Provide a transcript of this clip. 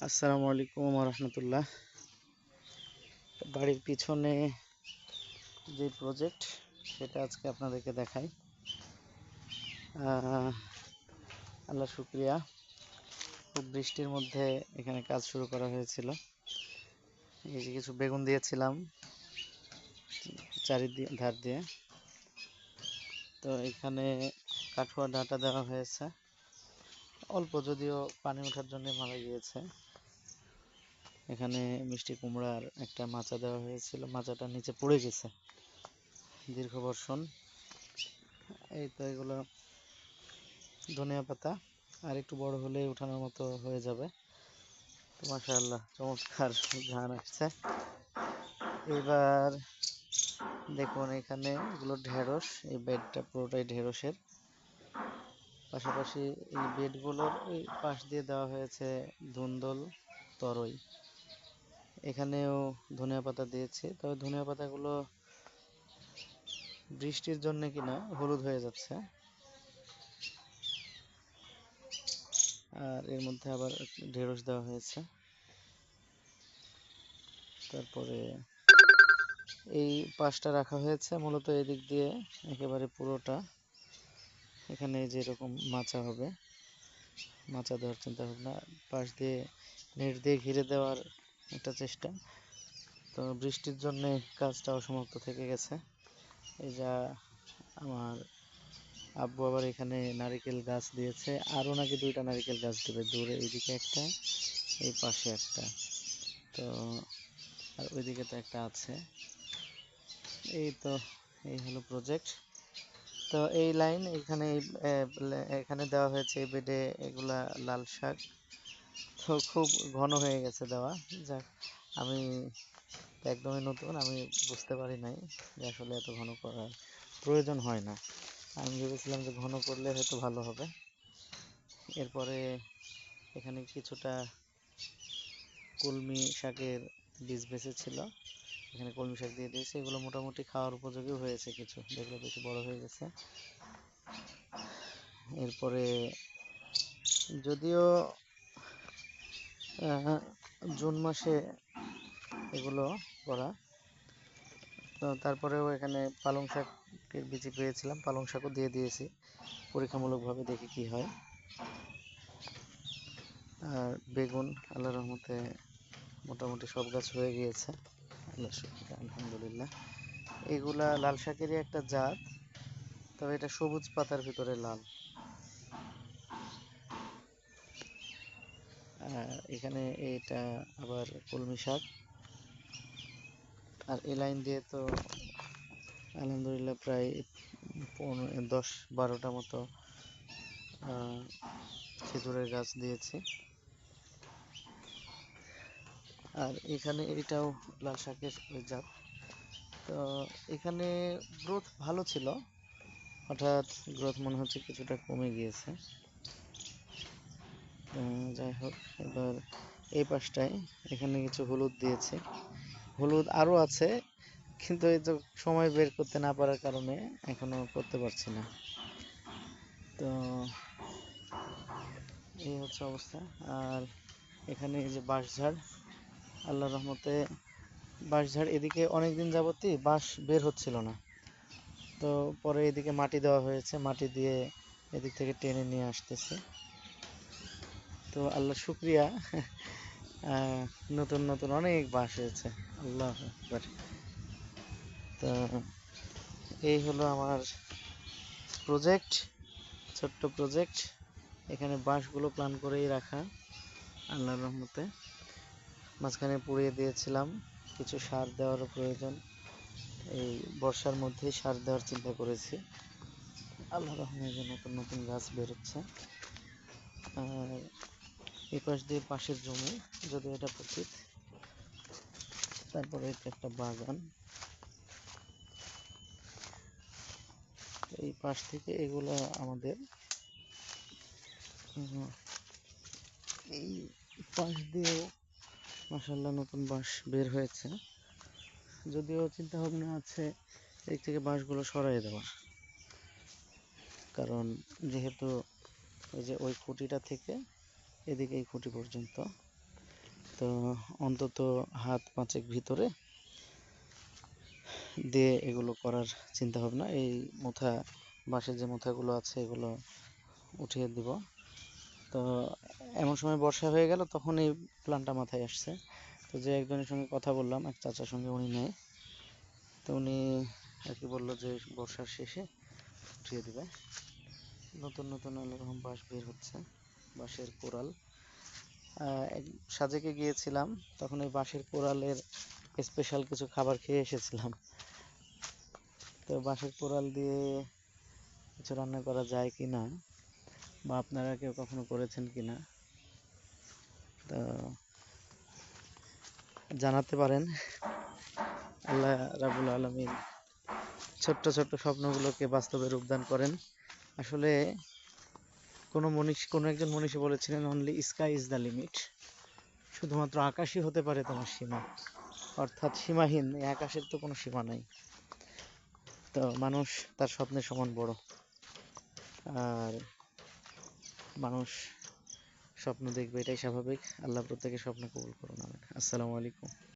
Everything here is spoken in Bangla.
আসসালামু আলাইকুম রহমতুল্লাহ। বাড়ির পিছনে যে প্রজেক্ট সেটা আজকে আপনাদেরকে দেখাই। আল্লাহ শুক্রিয়া। খুব বৃষ্টির মধ্যে এখানে কাজ শুরু করা হয়েছিল। এই যে কিছু বেগুন দিয়েছিলাম চারিদিক ধার দিয়ে। তো এখানে কাঠুয়া ডাঁটা দেওয়া হয়েছে। অল্প যদিও পানি ওঠার জন্য মারা গিয়েছে। এখানে মিষ্টি কুমড়ার একটা মাচা দেওয়া হয়েছিল, মাচাটা নিচে পড়ে গেছে। দীর্ঘ বর্ষণ। এই তো এগুলো ধনিয়া পাতা, আর একটু বড় হলে উঠানোর মতো হয়ে যাবে। তো মাশাআল্লাহ, চমৎকার ধান আসছে এবার দেখুন এখানে এগুলো ঢেঁড়স, এই বেডটা পুরোটাই ঢেঁড়সের। পাশাপাশি এই বেডগুলোর এই পাশ দিয়ে দেওয়া হয়েছে ধুন্দল, তরই। এখানেও ধনিয়া পাতা দিয়েছি। তবে ধনিয়া পাতাগুলো বৃষ্টির জন্য কিনা হলুদ হয়ে যাচ্ছে। আর এর মধ্যে আবার ঢেঁড়স দেওয়া হয়েছে। তারপরে এই পাশটা রাখা হয়েছে মূলত এদিক দিয়ে একেবারে পুরোটা। এখানে যেরকম মাচা হবে। মাচা দেওয়ার চিন্তা ভাবনা পাশ দিয়ে নেট দিয়ে ঘিরে দেওয়ার একটা চেষ্টা তো বৃষ্টির জন্য কাজটা অসমাপ্ত থেকে গেছে। এই যা আমার আব্বু আবার এখানে নারিকেল গাছ দিয়েছে। আরও নাকি দুইটা নারিকেল গাছ দেবে, দূরে এইদিকে একটা, এই পাশে একটা। তো আর ওইদিকে তো একটা আছে। এই তো, এই হলো প্রজেক্ট তো এই লাইন এখানে এখানে দেওয়া হয়েছে এই বেডে এগুলা লাল শাক। তো খুব ঘন হয়ে গেছে দেওয়া। যাক, আমি একদমই নতুন, আমি বুঝতে পারি নাই যে আসলে এত ঘন করার প্রয়োজন হয় না। আমি ভেবেছিলাম যে ঘন করলে হয়তো ভালো হবে। এরপরে এখানে কিছুটা কলমি শাকের বীজ বেঁচেছিল। এখানে কলমি শাক দিয়ে দিয়েছি। এগুলো মোটামুটি খাওয়ার উপযোগী হয়েছে কিছু, যেগুলো বেশি বড় হয়ে গেছে। এরপরে যদিও জুন মাসে এগুলো করা। তো তারপরেও এখানে পালং শাকের বীজি পেয়েছিলাম। পালং শাকও দিয়ে দিয়েছি। পরীক্ষামূলকভাবে দেখি কি হয়। আর বেগুন আল্লাহ রহমতে মোটামুটি সব গাছ হয়ে গিয়েছে। আল্লাহ আলহামদুলিল্লাহ। এগুলা লাল শাকেরই একটা জাত, তবে এটা সবুজ পাতার ভিতরে লাল। এখানে এটা আবার কলমি শাক। আর এ লাইন দিয়ে তো আলহামদুলিল্লাহ প্রায় পনেরো, দশ, বারোটা মতো খেজুরের গাছ দিয়েছি। আর এখানে এটাও লাল শাকের জাত। তো এখানে গ্রোথ ভালো ছিল, হঠাৎ গ্রোথ মনে হচ্ছে কিছুটা কমে গিয়েছে। যাই হোক, এবার এই পাশটায় এখানে কিছু হলুদ দিয়েছে। হলুদ আরও আছে, কিন্তু এই তো সময় বের করতে না পারার কারণে এখনও করতে পারছি না। তো এই হচ্ছে অবস্থা। আর এখানে এই যে বাঁশঝাড় আল্লাহর রহমতে বাঁশঝাড় এদিকে অনেক দিন যাবতই বাঁশ বের হচ্ছিল না। তো পরে এদিকে মাটি দেওয়া হয়েছে, মাটি দিয়ে এদিক থেকে টেনে নিয়ে আসতেছে। তো আল্লাহ শুক্রিয়া। নতুন নতুন অনেক বাঁশ হয়েছে আল্লাহ আকবার তো এই হলো আমার প্রজেক্ট ছোট্ট প্রজেক্ট এখানে বাঁশগুলো প্ল্যান করেই রাখা, আল্লাহর রহমতে। মাঝখানে পুড়িয়ে দিয়েছিলাম, কিছু সার দেওয়ারও প্রয়োজন। এই বর্ষার মধ্যেই সার দেওয়ার চিন্তা করেছি। আল্লাহ রহমতে নতুন নতুন গাছ বেরোচ্ছে। আর এই পাশ দিয়ে পাশের জমি, যদি এটা পতিত তারপরে এটা একটা বাগান। এই পাশ থেকে এগুলো আমাদের। এই পাশ দিয়েও মাসাল্লাহ নতুন বাঁশ বের হয়েছে। যদিও চিন্তা ভাবনা আছে এই থেকে বাঁশগুলো সরাই দেওয়ার কারণ যেহেতু ওই যে ওই খুঁটিটা থেকে এদিকে এই খুঁটি পর্যন্ত। তো অন্তত হাত পাঁচেক ভিতরে দিয়ে এগুলো করার চিন্তা ভাবনা। এই মুথা, বাঁশের যে মুথাগুলো আছে, এগুলো উঠিয়ে দিব। তো এমন সময় বর্ষা হয়ে গেল, তখন এই প্ল্যানটা মাথায় আসছে। তো যে একজনের সঙ্গে কথা বললাম, এক চাচার সঙ্গে উনি নেয় তো উনি আর কি বলল যে বর্ষার শেষে উঠিয়ে দেবে। নতুন নতুন এরকম বাঁশ বের হচ্ছে। বাঁশের কোরাল সাজেকে গিয়েছিলাম, তখন এই বাঁশের কোরালের স্পেশাল কিছু খাবার খেয়ে এসেছিলাম। তো বাঁশের কোরাল দিয়ে কিছু রান্না করা যায় কি না বা আপনারা কেউ কখনো করেছেন কি না তো জানাতে পারেন। আল্লাহ রাবুল আলমিন ছোট্ট ছোট্ট স্বপ্নগুলোকে বাস্তবে রূপদান করেন। আসলে কোনো মনীষ, কোনো একজন মনীষী বলেছিলেন only sky is the limit শুধুমাত্র আকাশই হতে পারে তোমার সীমা। অর্থাৎ সীমাহীন, এই আকাশের তো কোনো সীমা নাই। তো মানুষ তার স্বপ্নের সমান বড়। আর মানুষ স্বপ্ন দেখবে, এটাই স্বাভাবিক। আল্লাহ প্রত্যেকের স্বপ্ন কবুল করুন আসসালামু আলাইকুম।